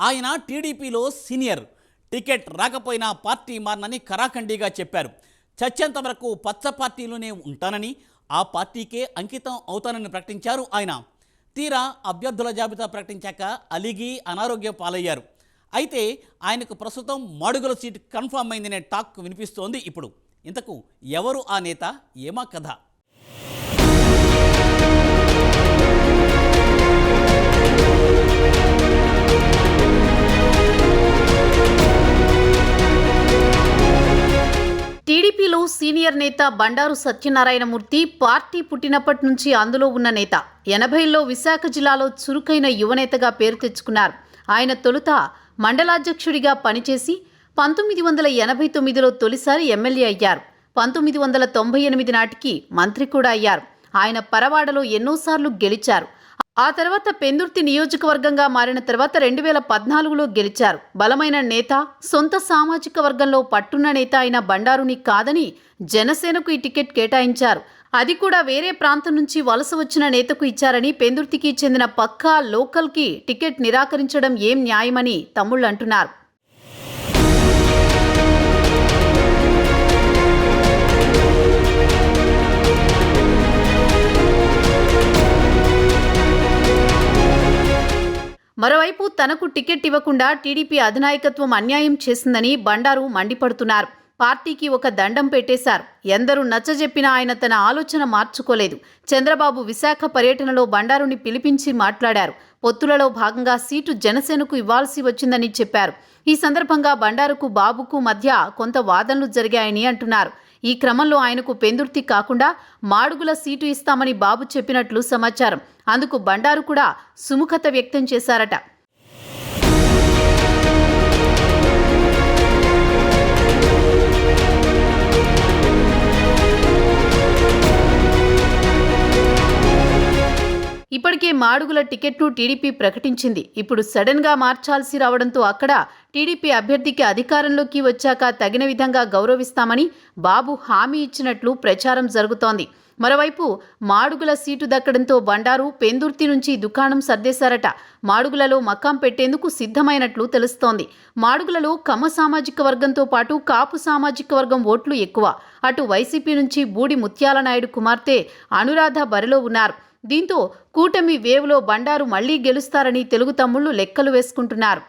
ఆయన టీడీపీలో senior. Ticket రాకపోయినా పార్టీ మారనని కరాఖండిగా చెప్పారు. చచ్చేంత వరకు పచ్చ పార్టీలోనే ఉంటానని ఆ పార్టీకే అంకితం అవుతానని ప్రకటించారు ఆయన. తీరా అభ్యర్థుల జాబితా ప్రకటించాక అలిగి అనారోగ్య పాలయ్యారు. అయితే ఆయనకు ప్రస్తుతం మాడుగుల సీట్ కన్ఫామ్ అయిందనే టాక్ వినిపిస్తోంది ఇప్పుడు. ఇంతకు ఎవరు ఆ నేత? ఏమా కథ? టీడీపీలో సీనియర్ నేత బండారు సత్యనారాయణమూర్తి పార్టీ పుట్టినప్పటి నుంచి అందులో ఉన్న నేత. ఎనభైలో విశాఖ జిల్లాలో చురుకైన యువనేతగా పేరు తెచ్చుకున్నారు. ఆయన తొలుత మండలాధ్యక్షుడిగా పనిచేసి పంతొమ్మిది వందల ఎనభై తొమ్మిదిలో తొలిసారి ఎమ్మెల్యే అయ్యారు. పంతొమ్మిది వందల తొంభై ఎనిమిది నాటికి మంత్రి కూడా అయ్యారు. ఆయన పరవాడలో ఎన్నోసార్లు గెలిచారు. ఆ తర్వాత పెందుర్తి నియోజకవర్గంగా మారిన తర్వాత రెండు వేల పద్నాలుగులో గెలిచారు. బలమైన నేత సొంత సామాజిక వర్గంలో పట్టున్న నేత అయిన బండారుని కాదని జనసేనకు ఈ టికెట్ కేటాయించారు. అది కూడా వేరే ప్రాంతం నుంచి వలస వచ్చిన నేతకు ఇచ్చారని పెందుర్తికి చెందిన పక్కా లోకల్కి టికెట్ నిరాకరించడం ఏం న్యాయమని తమ్ముళ్ళు అంటున్నారు. మరోవైపు తనకు టికెట్ ఇవ్వకుండా టీడీపీ అధినాయకత్వం అన్యాయం చేసిందని బండారు మండిపడుతున్నారు. పార్టీకి ఒక దండం పెట్టేశారు. ఎందరూ నచ్చజెప్పినా ఆయన తన ఆలోచన మార్చుకోలేదు. చంద్రబాబు విశాఖ పర్యటనలో బండారుని పిలిపించి మాట్లాడారు. పొత్తులలో భాగంగా సీటు జనసేనకు ఇవ్వాల్సి వచ్చిందని చెప్పారు. ఈ సందర్భంగా బండారుకు బాబుకు మధ్య కొంత వాదనలు జరిగాయని అంటున్నారు. ఈ క్రమంలో ఆయనకు పెందుర్తి కాకుండా మాడుగుల సీటు ఇస్తామని బాబు చెప్పినట్లు సమాచారం. అందుకు బండారు కూడా సుముఖత వ్యక్తం చేశారట. ఇప్పటికే మాడుగుల టికెట్ను టీడీపీ ప్రకటించింది. ఇప్పుడు సడన్గా మార్చాల్సి రావడంతో అక్కడ టీడీపీ అభ్యర్థికి అధికారంలోకి వచ్చాక తగిన విధంగా గౌరవిస్తామని బాబు హామీ ఇచ్చినట్లు ప్రచారం జరుగుతోంది. మరోవైపు మాడుగుల సీటు దక్కడంతో బండారు పెందుర్తి నుంచి దుకాణం సర్దేశారట. మాడుగులలో మకాం పెట్టేందుకు సిద్ధమైనట్లు తెలుస్తోంది. మాడుగులలో కమ్మ సామాజిక వర్గంతో పాటు కాపు సామాజిక వర్గం ఓట్లు ఎక్కువ. అటు వైసీపీ నుంచి బూడి ముత్యాల నాయుడు కుమార్తె అనురాధ బరిలో ఉన్నారు. దీంతో కూటమి వేవ్లో బండారు మళ్ళీ గెలుస్తారని తెలుగు తమ్ముళ్ళు లెక్కలు వేసుకుంటున్నారు.